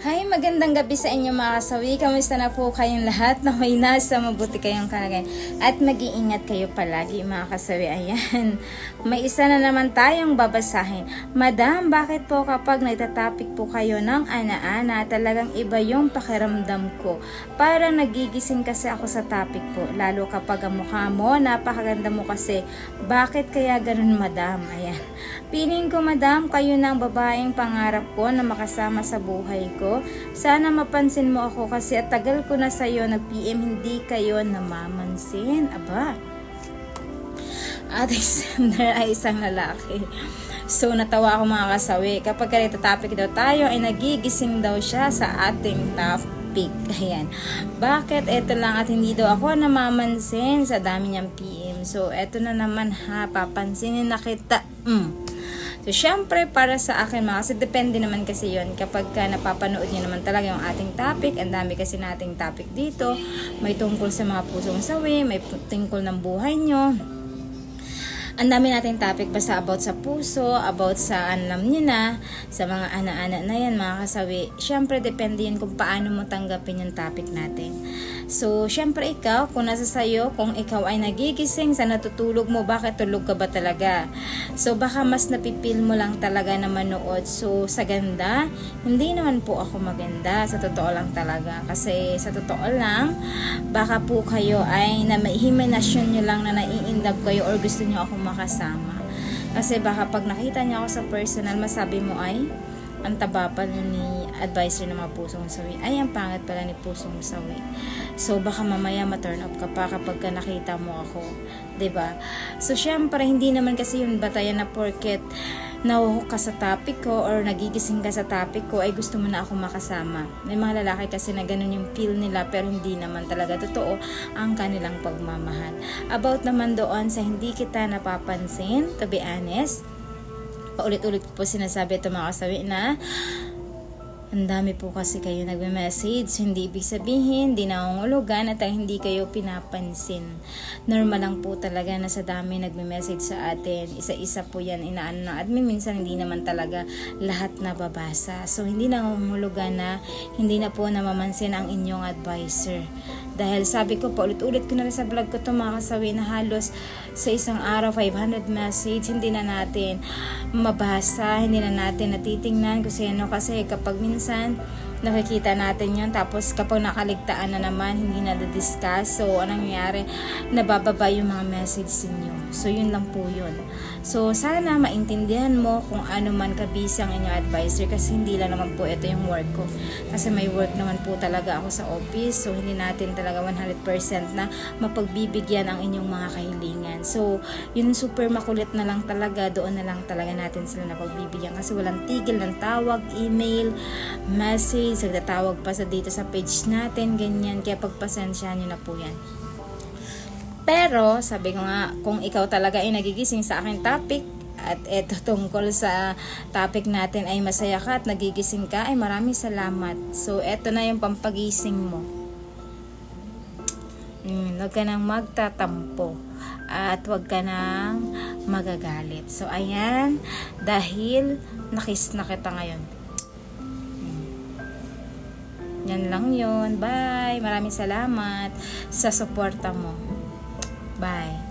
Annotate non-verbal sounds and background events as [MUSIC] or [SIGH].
Hi, magandang gabi sa inyo mga kasawi. Kamusta na po kayong lahat? [LAUGHS] Na may nasa mabuti kayong kalagayan. At mag-iingat kayo palagi mga kasawi. Ayan. May isa na naman tayong babasahin. Madam, bakit po kapag nagtatapik po kayo ng ana-ana, talagang iba yung pakiramdam ko. Para nagigising kasi ako sa topic po. Lalo kapag ang mukha mo, napakaganda mo kasi. Bakit kaya ganun madam? Ayan. Piling ko madam, kayo na ang babaeng pangarap ko na makasama sa buhay ko. Sana mapansin mo ako kasi at tagal ko na sa'yo nag-PM hindi kayo namamansin. Aba, Ate Sandra ay isang lalaki. So, natawa ako mga kasawi. Kapag ganito topic daw tayo, ay nagigising daw siya sa ating topic. Ayan. Bakit? Ito lang at hindi daw ako namamansin sa dami niyang PM. So, eto na naman ha. Papansinin na kita. Mm. So, syempre, para sa akin mga kasi depende naman kasi yon kapag ka napapanood niyo naman talaga yung ating topic, ang dami kasi nating topic dito, may tungkol sa mga pusong sawi, may tungkol ng buhay nyo, ang dami nating topic basta about sa puso, about sa alam niyo na, sa mga ana-ana na yan, mga kasawi. Siyempre, depende yan kung paano mo tanggapin yung topic natin. So, siyempre ikaw, kung nasa sayo, kung ikaw ay nagigising sa natutulog mo, bakit tulog ka ba talaga? So, baka mas napipil mo lang talaga na manood. So, sa ganda, hindi naman po ako maganda. Sa totoo lang talaga. Kasi, sa totoo lang, baka po kayo ay na may himenasyon nyo lang na naiindab kayo or gusto nyo ako makasama. Kasi baka pag nakita niya ako sa personal, masabi mo ay, ang taba pala ni advisor ng mga pusong sawi. Ay, ang pangit pala ni pusong sawi. So, baka mamaya ma-turn up ka pa kapag ka nakita mo ako. ba So, syempre, hindi naman kasi yung batayan na porket nahuhok ka sa topic ko or nagigising ka sa topic ko ay gusto mo na ako makasama. May mga lalaki kasi na ganun yung feel nila pero hindi naman talaga totoo ang kanilang pagmamahal. About naman doon sa hindi kita napapansin, to be honest, paulit-ulit po sinasabi ito mga kasawi na ang dami po kasi kayo nagme-message, hindi ibig sabihin, hindi nangungulugan at hindi kayo pinapansin. Normal lang po talaga na sa dami nagme-message sa atin. Isa-isa po yan inaano ng admin. Minsan hindi naman talaga lahat nababasa. So hindi nangungulugan na hindi na po namamansin ang inyong advisor. Dahil sabi ko pa ulit-ulit ko na rin sa vlog ko to mga kasawi na halos sa isang araw 500 message hindi na natin mabasa, hindi na natin natitingnan kung sino. Kasi kapag minsan nakikita natin yun. Tapos kapag nakaligtaan na naman hindi na discuss so anong nangyayari nabababa yung mga message ninyo. So yun lang po yun. So sana maintindihan mo kung ano man kabisi ang inyong advisor kasi hindi lang naman po ito yung work ko. Kasi may work naman po talaga ako sa office. So hindi natin talaga 100% na mapagbibigyan ang inyong mga kahilingan. So yun super makulit na lang talaga. Doon na lang talaga natin sila napagbibigyan. Kasi walang tigil ng tawag, email message, nagtatawag pa sa dito sa page natin, ganyan. Kaya pagpasensyahan nyo na po yan. Pero, sabi ko nga, kung ikaw talaga ay nagigising sa akin topic, at eto tungkol sa topic natin ay masaya ka at nagigising ka, ay maraming salamat. So, eto na yung pampagising mo. Mm, huwag ka nang magtatampo at huwag ka nang magagalit. So, ayan, dahil nakis na kita ngayon. Yan lang yun. Bye. Maraming salamat sa suporta mo. Bye.